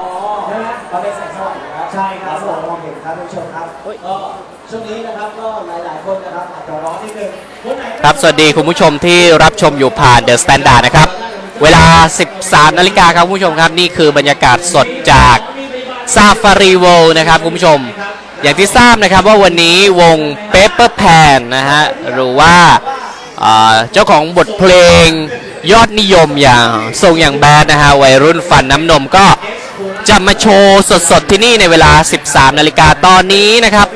อ๋อใช่ไหมเราเป็นแสงสว่างอยู่แล้วใช่ครับผมมองเห็นครับท่านผู้ชมครับก็ช่วงนี้นะครับก็หลาย ๆ คนนะครับอาจจะร้อนนิดนึงคนไหนครับ สวัสดีคุณผู้ชมที่รับชมอยู่ผ่านเดอะสแตนดาร์ดนะครับ เวลา 13 นาฬิกาครับคุณผู้ชมครับ นี่คือบรรยากาศสดจากซาฟารีเวลนะครับคุณผู้ชม อย่างที่ทราบนะครับว่าวันนี้วง Paper Pan นะฮะ หรือว่าเอ่อเจ้าของบทเพลงยอดนิยมอย่างทรงอย่างแบดนะฮะวัยรุ่นฟันน้ำนมก็ จะมาโชว์สดๆที่นี่ในเวลา 13 นาฬิกาตอนนี้นะครับ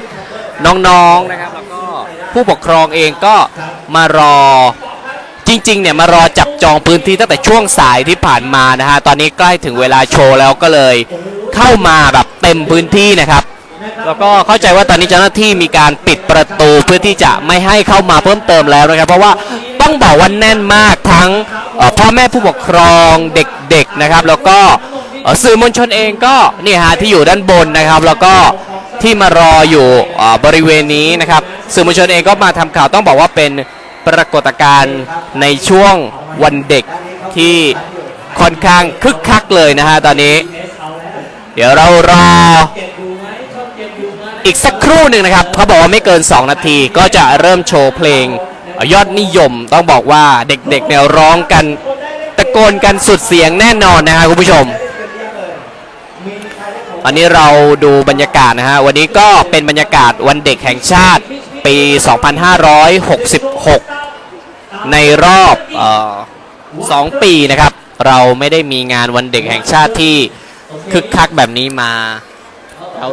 น้องๆนะครับแล้วก็ผู้ปกครองเองก็มารอจริงๆเนี่ยมารอจับจองพื้นที่ตั้งแต่ช่วงสายที่ผ่านมานะฮะตอนนี้ใกล้ถึงเวลาโชว์แล้วก็เลยเข้ามาแบบเต็มพื้นที่นะครับ แล้วก็เข้าใจว่าตอนนี้เจ้าหน้าที่มีการปิดประตูเพื่อที่จะไม่ให้เข้ามาเพิ่มเติมแล้วนะครับ เพราะว่าต้องบอกว่าแน่นมากทั้งพ่อแม่ผู้ปกครองเด็กๆนะครับ แล้วก็ สื่อมวลชนเองก็นี่ฮะที่อยู่ด้านบนนะครับ แล้วก็ที่มารออยู่บริเวณนี้นะครับ สื่อมวลชนเองก็มาทำข่าวต้องบอกว่าเป็นปรากฏการณ์ในช่วงวันเด็กที่ค่อนข้างคึกคักเลยนะฮะตอนนี้ เดี๋ยวเรารออีกสักครู่หนึ่งนะครับเขาบอกว่าไม่เกิน 2 นาทีก็จะเริ่มโชว์เพลงยอดนิยมต้องบอกว่าเด็กๆเนี่ยร้องกันตะโกนกันสุดเสียงแน่นอนนะฮะคุณผู้ชม อันนี้เราดูบรรยากาศนะฮะ วันนี้ก็เป็นบรรยากาศวันเด็กแห่งชาติปี 2566 ในรอบออสองปีนะครับ เราไม่ได้มีงานวันเด็กแห่งชาติที่คึกคักแบบนี้มา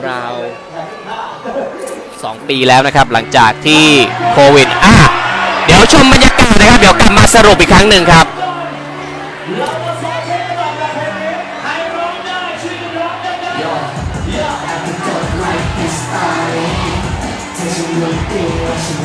ราวๆสองปีแล้วนะครับ หลังจากที่โควิดอะเดี๋ยวชมบรรยากาศนะครับ เดี๋ยวกลับมาสรุปอีกครั้งหนึ่งครับ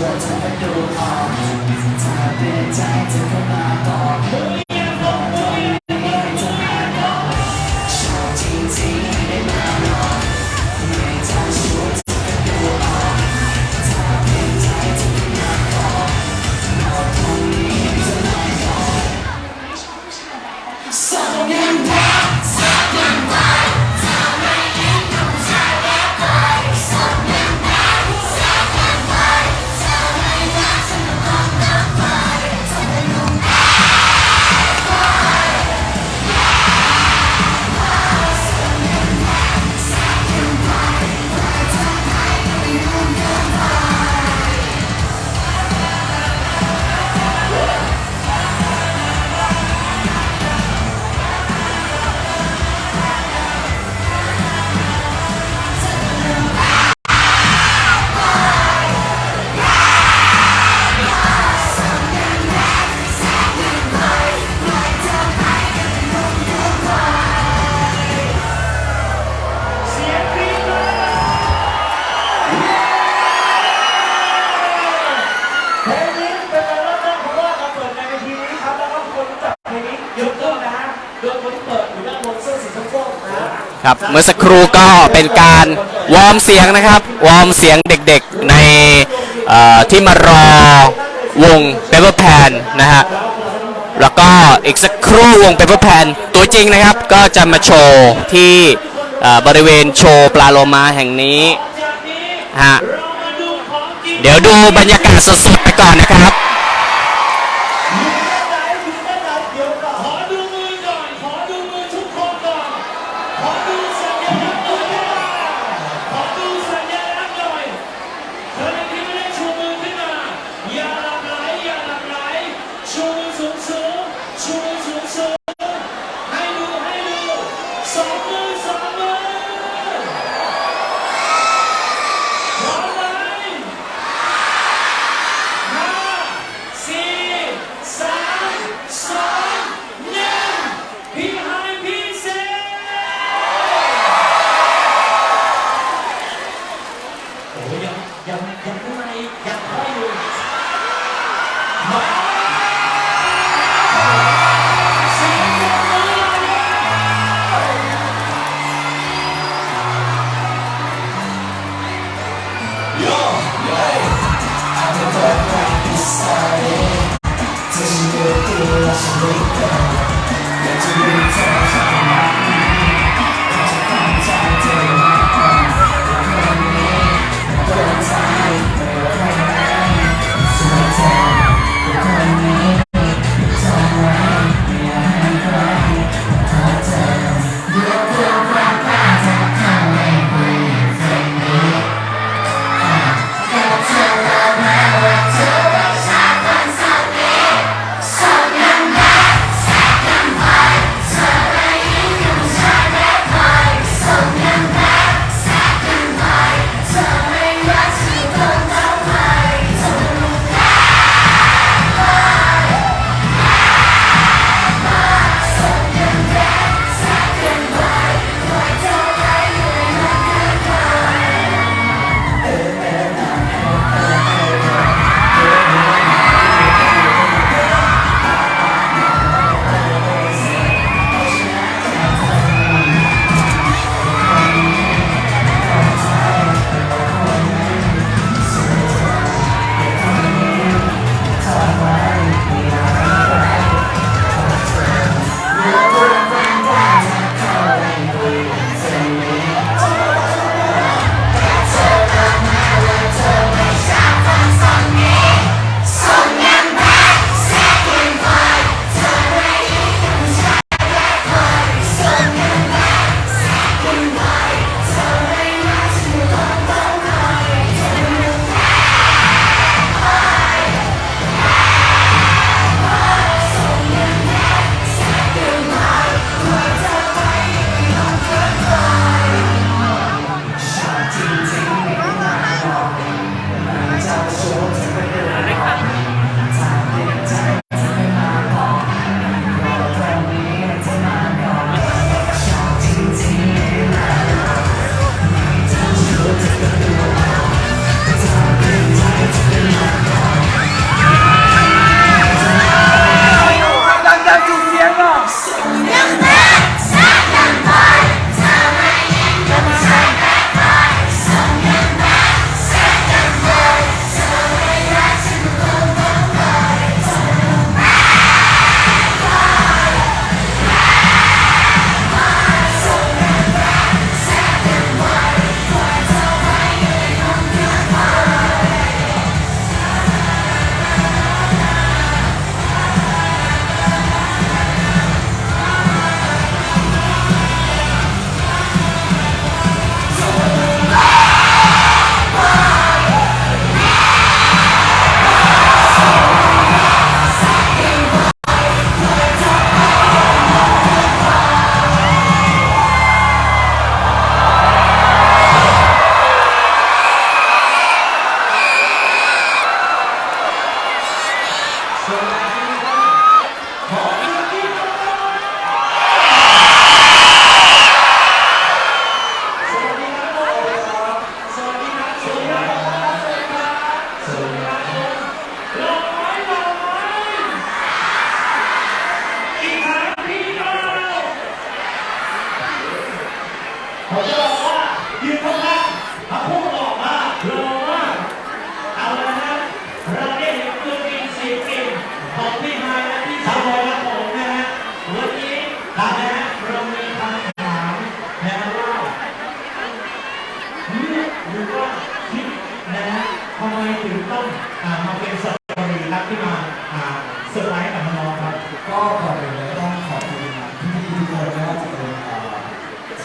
วนเธอก็ดูออกถ้าเป็นใจเธอก็มาตอบอก ครับเมื่อสักครู่ก็เป็นการวอร์มเสียงนะครับ วอร์มเสียงเด็กๆในที่มารอวง Paper Pan นนะฮะแล้วก็อีกสักครู่วง Paper Pan ตัวจริงนะครับก็จะมาโชว์ที่บริเวณโชว์ปลาโลมาแห่งนี้ฮะเดี๋ยวดูบรรยากาศสดๆไปก่อนนะครับ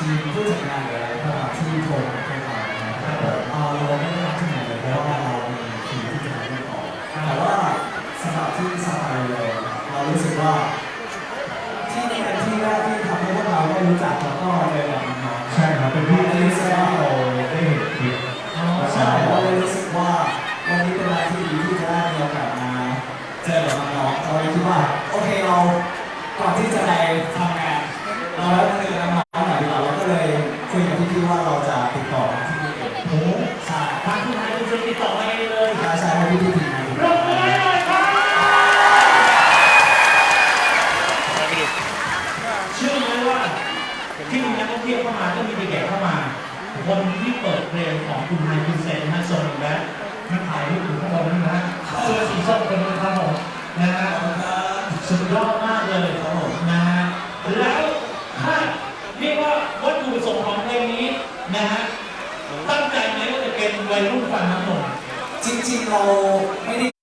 ทีมผู้จัดงานหรืออะไรก็ตามที่โทรมาให้เรานะครับผมเอ่อเราไม่ได้รับที่ไหนเลยเพราะว่าเรามีทีมที่จะมาเล่นต่อแต่ว่าสำหรับที่ซาฟารีเลย เรารู้สึกว่า ที่นี่เป็นที่แรกที่ทำให้พวกเราได้รู้จักแล้วก็เจอกับน้องใช่ครับเป็นที่ที่เราได้เห็นคลิปใช่เราเลยรู้สึกว่าวันนี้เป็นวลาที่ดีที่จะได้มีโอกาสมาเจอกับน้องๆเราเลยคิดว่าโอเคเราก่อนที่จะไปำงาน เราแล้วมาเจอน้องๆหน่อยดีกว่าเราก็เลยคุยกับพี่ๆว่าเราจะติดต่อที่นี่เอง โอ้โห ใช่ ทางคุณนายคุณเซนติดต่อมาเองเลย ใช่ใช่ให้พี่ๆทีมงาน ปรบมือให้หน่อยครับเชื่อไหมว่าที่มีนักท่องเที่ยวเข้ามาก็มีเด็กๆเข้ามา คนที่เปิดเพลงของคุณนายคุณเซนนะโซนแบ็คมันถ่ายรูปอยู่ข้างบนนั้นนะเสื้อสีส้มคนนึงครับผมนะฮะสุดยอดมากเลยครับผมนะฮะแล้วถ้าเรียกว่าวัตถุประสงค์ของเพลงนี้นะฮะตั้งใจไหม วัยรุ่นฝันน้ำนจริงๆเราไม่ได้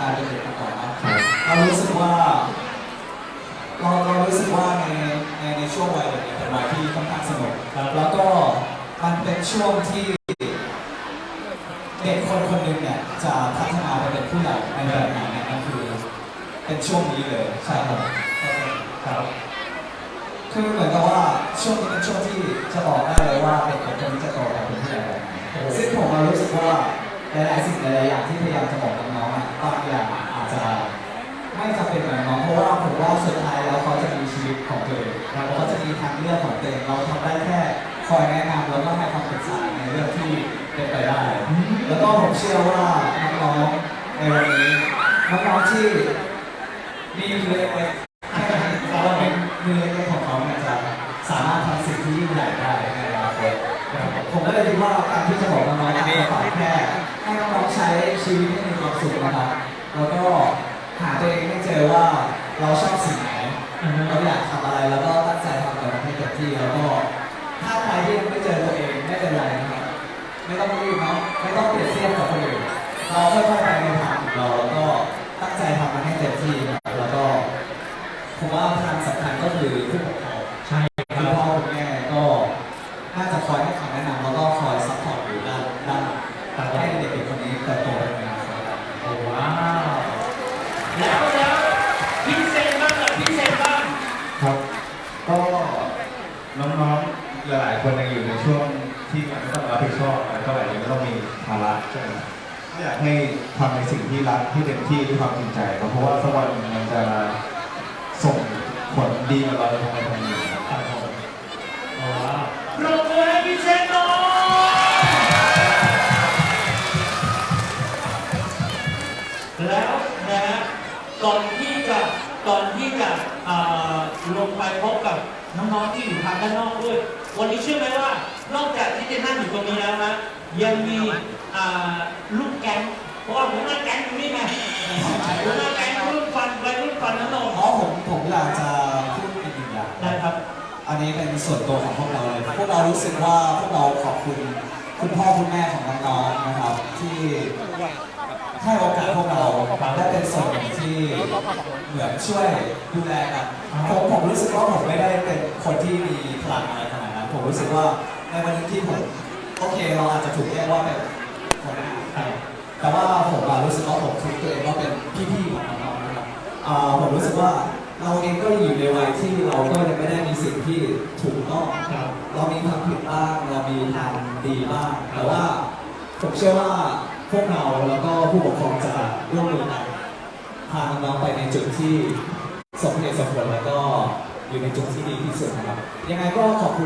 การเป็นเด็กมาก่อนนะเรารู้สึกว่าเราเรารู้สึกว่าในในในช่วงวัยเด็กเนี่ยเป็นวัยที่ค่อนข้างสนุกครับแล้วก็มันเป็นช่วงที่เด็กคนคนหนึ่งเนี่ยจะพัฒนาไปเป็นผู้ใหญ่ในแบบไหนเนี่ยนั่นคือ เป็นช่วงนี้เลยใช่ครับครับคือเหมือนกับว่าช่วงนี้เป็นช่วงที่จะบอกได้เลยว่าเด็กคนนี้จะโตไปเป็นผู้ใหญ่แบบไหนซึ่งผมมารู้สึกว่าหลายๆสิ่งหลายๆอย่างที่พยายามจะบอกกับน้องอะ บางอย่างอาจจะไม่จำเป็นเหมือนน้องเพราะว่าผมว่าสุดท้ายแล้วเขาจะมีชีวิตของตัวเองเขาจะมีทางเลือกของตัวเองเราทำได้แค่คอยแนะนำแล้วก็ให้คำปรึกษาในเรื่องที่เป็นไปได้ แล้วก็ผมเชื่อว่าน้องๆในวันนี้น้องๆที่มีมือเล็กแค่ไหนเราเป็นมือเล็กของเขาเนี่ยจะสามารถทำสิ่งที่ยิ่งใหญ่ได้ในอนาคตผมก็เลยคิดว่าการที่จะบอกน้องๆนี่ยฝากแค่ ให้น้องๆใช้ชีวิตให้มีความสุขนะครับแล้วก็หาตัวเองให้เจอว่าเราชอบสิ่งไหนเราอยากทำอะไรแล้วก็ตั้งใจทำกับมันให้เต็มที่แล้วก็ถ้าใครที่ยังไม่เจอตัวเองไม่เป็นไรนะครับไม่ต้องรีบเนาะไม่ต้องเปรียบเทียบกับคนอื่นเราค่อยๆไปในทางของเราแล้วก็ตั้งใจทำมันให้เต็มที่นะครับแล้วก็ผมว่าทางสำคัญก็คือผู้ปกครอง ใช่ค คุ รั ณ บ พ่อคุณแม่ก็น่าจะคอยให้คำแนะนำแล้วก็คอยซัพพอร์ตอยู่ด้านด้านให้เด็กๆคนนี้เติบโตไปในอนาคตครับ โอ้ว้าวแล้วแล้วพี่เซนบ้างเหรอพี่เซนบ้าง ครับ ก็น้องๆ หลายๆ คนยังอยู่ในช่วง ที่ยังไม่ต้องรับผิดชอบอะไรเท่าไหร่ยังไม่ต้องมีภาระใช่ไหมอยากให้ทำในสิ่งที่รักที่เต็มที่ด้วยความจริงใจครับเพราะว่าสักวันหนึ่งมันจะส่งผลดีกับเราในทางใดทางหนึ่งครับว้าวปรบมือให้พี่เซนหน่อยแล้วนะฮะก่อนที่จะก่อนที่จะอ่าลงไปพบกับน้องๆที่อยู่ทางด้านนอกด้วย วันนี้เชื่อไหมว่า นอกจากที่จะนั่งอยู่ตรงนี้แล้วนะยังมีอ่าลูกแก๊งเพราะว่าหัวหน้าแก๊งอยู่นี่ไงหัวหน้าแก๊งรุ่นฟันวัยรุ่นฟันน้ำนมอ๋อผมผมอยากจะพูดอีกหนึ่งอย่างนะครับ อันนี้เป็นส่วนตัวของพวกเราเลยพวกเรารู้สึกว่าพวกเราขอบคุณคุณพ่อคุณแม่ของน้องๆนะครับ ที่ให้โอกาสพวกเราได้เป็นส่วนหนึ่งที่เหมือนช่วยดูแลกันผมผมรู้สึกว่าผมไม่ได้เป็นคนที่มีพลังอะไรขนาดนั้นผมรู้สึกว่า ในวันนี้ที่ผมโอเคเราอาจจะถูกเรียกว่าเป็นคนหน้าแต่ว่าผมอะรู้สึกว่าผมคิดตัวเองว่าเป็นพี่ๆของน้องๆนะครับอ่าผมรู้สึกว่าเราเองก็อยู่ในวัยที่เราก็ยังไม่ได้มีสิ่งที่ถูกต้องครับเรามีทางผิดบ้างเรามีทางดีบ้างแต่ว่าผมเชื่อว่าพวกเราแล้วก็ผู้ปกครองจะร่วมมือกันพาน้องๆไปในจุดที่สมเหตุสมผลแล้วก็อยู่ในจุดที่ดีที่สุดนะครับยังไงก็ขอบคุณ